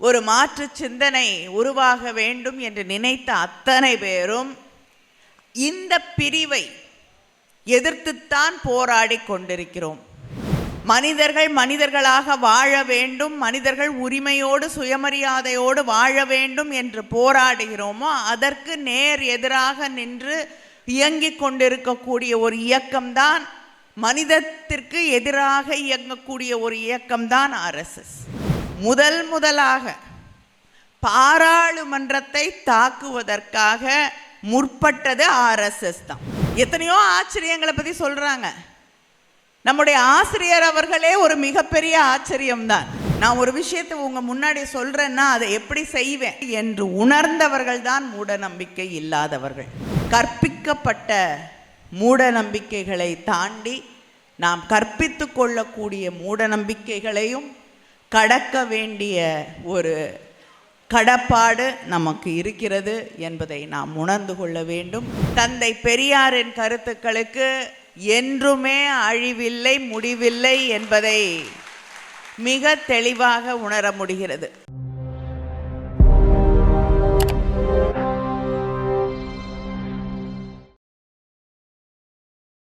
ஒரு மாற்று சிந்தனை உருவாக வேண்டும் என்று நினைத்த அத்தனை பேரும் இந்த பிரிவை எதிர்த்துத்தான் போராடி கொண்டிருக்கிறோம். மனிதர்கள் மனிதர்களாக வாழ வேண்டும் மனிதர்கள் உரிமையோடு சுயமரியாதையோடு வாழ வேண்டும் என்று போராடுகிறோமோ அதற்கு நேர் எதிராக நின்று இயங்கிக் கொண்டிருக்கக்கூடிய ஒரு இயக்கம்தான் மனிதத்திற்கு எதிராக இயங்கக்கூடிய ஒரு இயக்கம்தான் ஆர்எஸ்எஸ் முதல் முதலாக பாராளுமன்றத்தை தாக்குவதற்காக முற்பட்டது ஆர்எஸ்எஸ் தான். எத்தனையோ ஆச்சரியங்களை பற்றி சொல்கிறாங்க நம்முடைய ஆசிரியர் அவர்களே ஒரு மிகப்பெரிய ஆச்சரியம்தான். நான் ஒரு விஷயத்தை உங்கள் முன்னாடி சொல்கிறேன்னா அதை எப்படி செய்வேன் என்று உணர்ந்தவர்கள் தான் மூட நம்பிக்கை இல்லாதவர்கள். கற்பிக்கப்பட்ட மூட நம்பிக்கைகளை தாண்டி நாம் கற்பித்து கொள்ளக்கூடிய மூட நம்பிக்கைகளையும் கடக்க வேண்டிய ஒரு கடப்பாடு நமக்கு இருக்கிறது என்பதை நாம் உணர்ந்து கொள்ள வேண்டும். தந்தை பெரியாரின் கருத்துக்களுக்கு என்றுமே அழிவில்லை முடிவில்லை என்பதை மிக தெளிவாக உணர முடிகிறது.